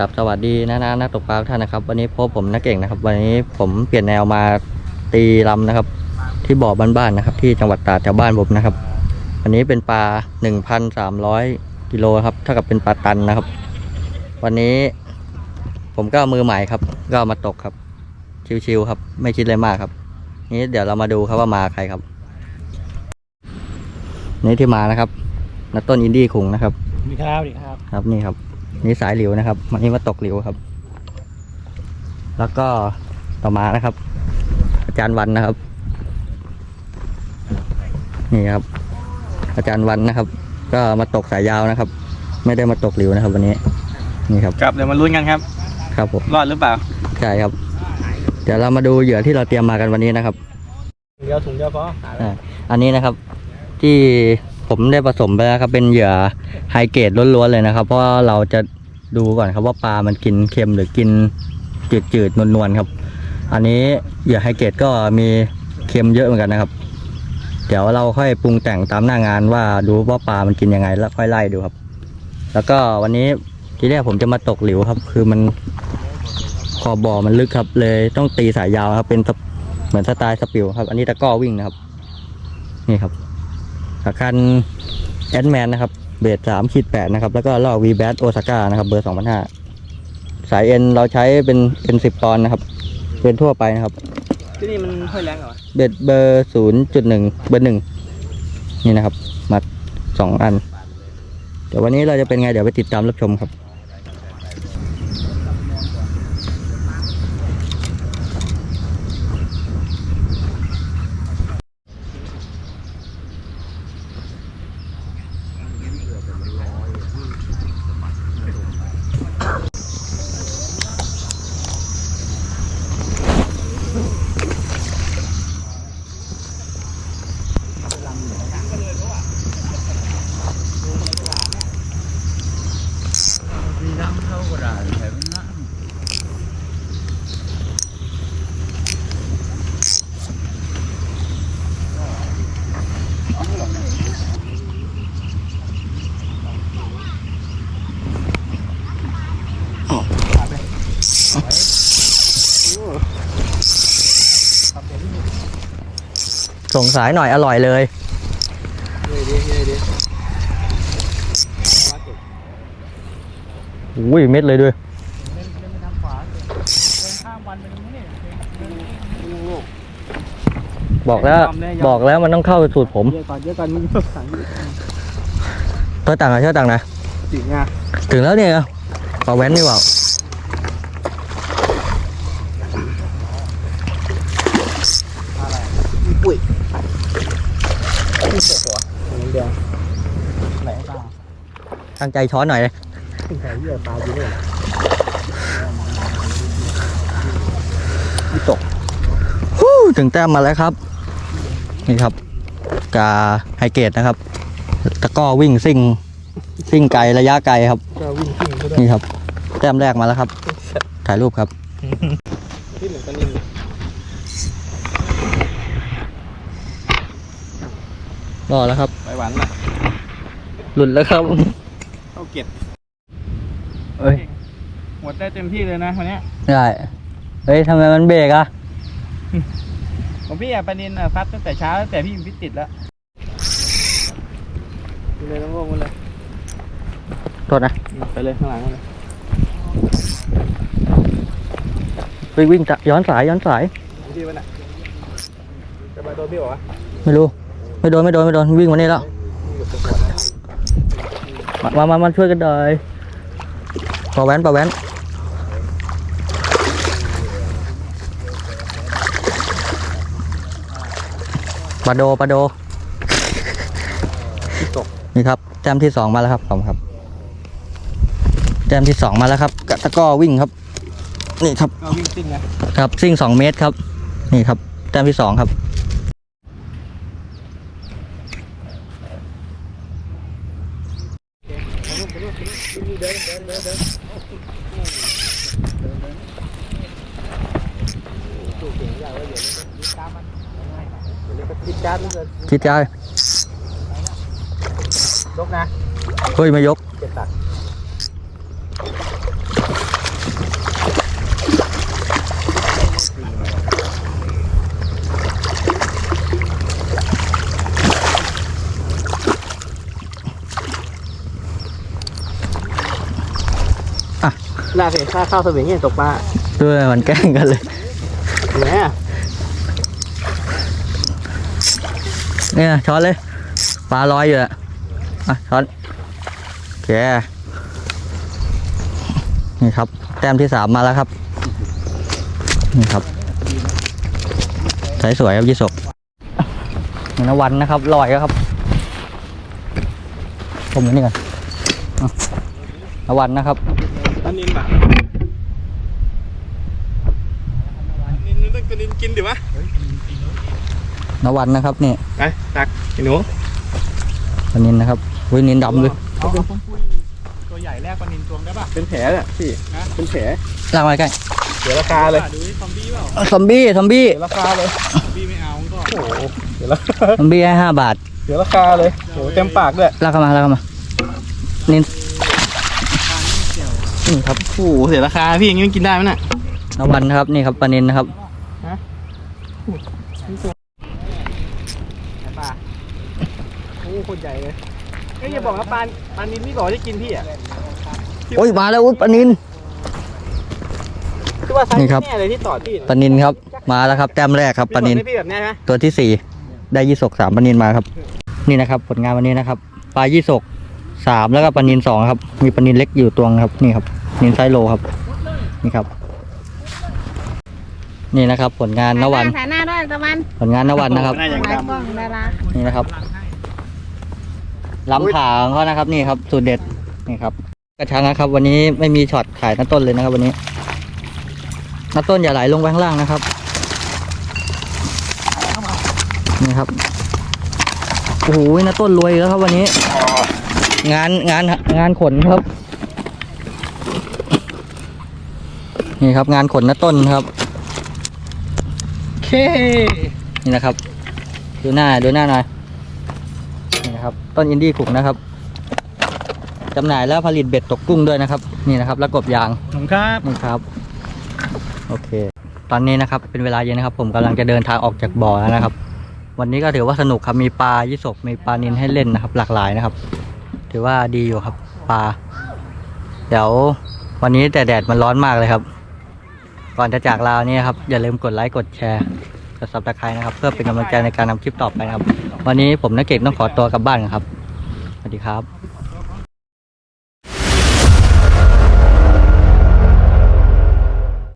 กับสวัสดีนะนะนักตกปลาทุกท่านนะครับ วันนี้พบผมนักเก่งนะครับ วันนี้ผมเปลี่ยนแนวมาตีลำนะครับ ที่บ่อบ้านๆนะครับ ที่จังหวัดตราดแถวบ้านผมนะครับ วันนี้เป็นปลา 1,300กิโลครับเท่ากับเป็นปลาตันนะครับ วันนี้ ผมก็เอามือใหม่ครับ ก็เอามาตกครับ ชิวๆครับ ไม่คิดอะไรมากครับ นี้เดี๋ยวเรามาดูครับว่ามาใครครับ นี่ที่มานะครับนักต้นอินดี้คุงนะครับดีครับดีครับ ครับนี่ครับ นี่สายหลิวนะครับวันนี้มาตกหลิวครับ แล้วก็ต่อมานะครับ อาจารย์วันนะครับ นี่ครับ อาจารย์วันนะครับ ก็มาตกสายยาวนะครับ ไม่ได้มาตกหลิวนะครับ วันนี้ นี่ครับครับเดี๋ยวมาลุ้นกันครับ ครับผมรอดหรือเปล่าใช่ครับ เดี๋ยวเรามาดูเหยื่อที่เราเตรียมมากันวันนี้นะครับเดียวถุงเดียวพออ่าอันนี้นะครับ ที่ ผมได้ผสมไปแล้วครับเป็นเหยื่อไฮเกรดล้วนๆเลยนะครับ เพราะเราจะดูก่อนครับว่าปลามันกินเค็มหรือกินจืดๆนวลๆครับ อันนี้เหยื่อไฮเกรดก็มีเค็มเยอะเหมือนกันนะครับ เดี๋ยวเราค่อยปรุงแต่งตามหน้างานว่าดูว่าปลามันกินยังไง แล้วค่อยไล่ดูครับ แล้วก็วันนี้ทีแรกผมจะมาตกหลิวครับ คือมันขอบบ่อมันลึกครับ เลยต้องตีสายยาวครับ เป็นเหมือนสไตล์สปิลครับ อันนี้ตะก้อวิ่งนะครับ นี่ครับ อาคันแอดแมนนะครับ เบสสามขีดแปดนะครับ แล้วก็ลอกวีแบโอซาก้านะครับ เบอร์สองพันห้าสายเอ็นเราใช้เป็นเอ็นสิบปอนด์นะครับ เป็นทั่วไปนะครับ ที่นี่มันค่อยแรงเหรอเบสเบอร์ศูนย์จุดหนึ่งเบอร์หนึ่งนี่นะครับมาสองอัน เดี๋ยววันนี้เราจะเป็นไงเดี๋ยวไปติดตามรับชมครับ มีน้ำเข้ากระดาษแต่มันน้ ส่งสายหน่อยอร่อยเลยำเฮ้ยดิเฮ้ยดิอุ้ยเม็ดเลยด้วยเล่นเล่นไปทางขวาเดินข้ามวันไปตรงนี้นี่บอกแล้วบอกแล้วมันต้องเข้าสูตรผมเยอะก่อนเยอะก่อนมึงเยอะสั่งเท่าตังค์อะเท่าตังค์นะจริงอะถึงแล้วเนี่ยปลาแว้นนี่เปล่า ปุ๋ยนี่เสร็จหัวเดียวไหนตา ตั้งใจช้อนหน่อยเลยขึ้นไปเยอะตาอยู่เลยฮู้ถึงแต้มมาแล้วครับ นี่ครับ กาไฮเกตนะครับ ตะกร้อวิ่งซิ่งซิ่งไกลระยะไกลครับก็วิ่งขึ้นก็ได้นี่ครับ แต้มแรกมาแล้วครับ ถ่ายรูปครับที่เหมือนกันนี่รอแล้วครับไปหวานนะหลุดแล้วครับ เข้าเก็บเอ้ยหมดได้เต็มที่เลยนะวันนี้ได้เฮ้ยทำไมมันเบรกอะผมพี่อะประเด็นอะฟัดตั้งแต่เช้าตั้งแต่พี่พิติดแล้วไปเลยต้องลงมาเลยโทษนะไปเลยข้างหลังเลยวิ่งวิ่งจะย้อนสายย้อนสายพี่วันน่ะจะมาโดนพี่เหรอวะไม่รู้ ไม่โดนไม่โดนไม่โดนวิ่งมานี่แล้ว มามามามาช่วยกันหน่อยปลาแว้นปลาแว้นปลาโดปลาโดตกนี่ครับแต้มที่สองมาแล้วครับผมครับแต้มที่สองมาแล้วครับกะตะกร้อวิ่งครับ นี่ครับก็วิ่งซิ่งนะครับซิ่งสองเมตรครับ นี่ครับแต้มที่สองครับ ติดการ์ดเลยคิดใจลกนะ เฮ้ยไม่ยก เจ็บตัก น่าเสียค่าข้าวสวิงเนี่ยตกปลาด้วยมันแกล้งกันเลยเห็นไหมอะเนี่ยช้อนเลยปลาลอยอยู่อะอะช้อนโอเคนี่ครับ แต้มที่สามมาแล้วครับ นี่ครับสวยสวยครับยี่สกนวันนะครับลอยแล้วครับ ผมอยู่นี่ก่อนอะนวันนะครับ ปลานินปะนินนึกตัวนินกินดิวะนวันนะครับนี่ไปตักไอ้หนูปลานินนะครับวินินดำเลยเอาเอาปุ้มปุ้ยตัวใหญ่แรกปลานินตวงได้ป่ะเป็นแผลเนี่ยพี่นะเป็นแผลลากมาใกล้เสียราคาเลยดูที่ซอมบี้เปล่าอะซอมบี้ซอมบี้เสียราคาเลยซอมบี้ไม่เอาก็โอ้โหเสียราคาซอมบี้ให้ห้าบาทเสียราคาเลยโอ้โหเต็มปากด้วยลากเข้ามาลากเข้ามานิน นี่ครับโอ้โหเสียราคาพี่อย่างงี้มันกินได้ไหมน่ะนวันนะครับนี่ครับปลานินนะครับไหนปลาโอ้โหคนใหญ่เลยเอ้ยอย่าบอกนะปลาปลานินนี่บอกว่าจะกินพี่อะโอ้ยมาแล้วอุ๊ยปลานินคือว่าไซส์นี่ครับ แน่เลยที่ต่อพี่ปลานินครับ มาแล้วครับแต้มแรกครับปลานินพี่แบบเนี้ยนะตัวที่สี่ได้ยี่สกสามปลานินมาครับ นี่นะครับ ผลงานวันนี้นะครับปลายี่สกสามแล้วก็ปลานินสองครับ มีปลานินเล็กอยู่ตัวนึงครับนี่ครับ นินไซโลครับ นี่ครับ นี่นะครับผลงานนวัน ถ่ายหน้าด้วยตะวันผลงานนวันนะครับน่าอย่างถ่ายดกล้องดารานี่นะครับลำผ่าของเขานะครับ นี่ครับสูตรเด็ดนี่ครับ กระชังนะครับ วันนี้ไม่มีช็อตขายน้าต้นเลยนะครับ วันนี้น้าต้นอย่าไหลลงไปข้างล่างนะครับ นี่ครับโอ้โหน้าต้นรวยอีกแล้วครับ วันนี้ งานงานงานขนครับ นี่ครับงานขนน้าต้นครับโอเคนี่นะครับ ดูหน้าดูหน้าหน่อยนี่นะครับ ต้นอินดี้ขุกนะครับจำหน่ายแล้วผลิตเบ็ดตกกุ้งด้วยนะครับ นี่นะครับแล้วกบยางขอบคุณครับนี่ครับ โอเค ตอนนี้นะครับเป็นเวลาเย็นนะครับ ผมกำลังจะเดินทางออกจากบ่อแล้วนะครับ วันนี้ก็ถือว่าสนุกครับมีปลายี่สกมีปลานินให้เล่นนะครับ หลากหลายนะครับ ถือว่าดีอยู่ครับปลาเดี๋ยววันนี้แต่แดดมันร้อนมากเลยครับ ก่อนจะจากลานี่ครับ อย่าลืมกดไลค์กดแชร์กดซับสไครต์นะครับ เพื่อเป็นกำลังใจในการทำคลิปต่อไปนะครับ วันนี้ผมนักเก็ตต้องขอตัวกลับบ้านครับ สวัสดีครับ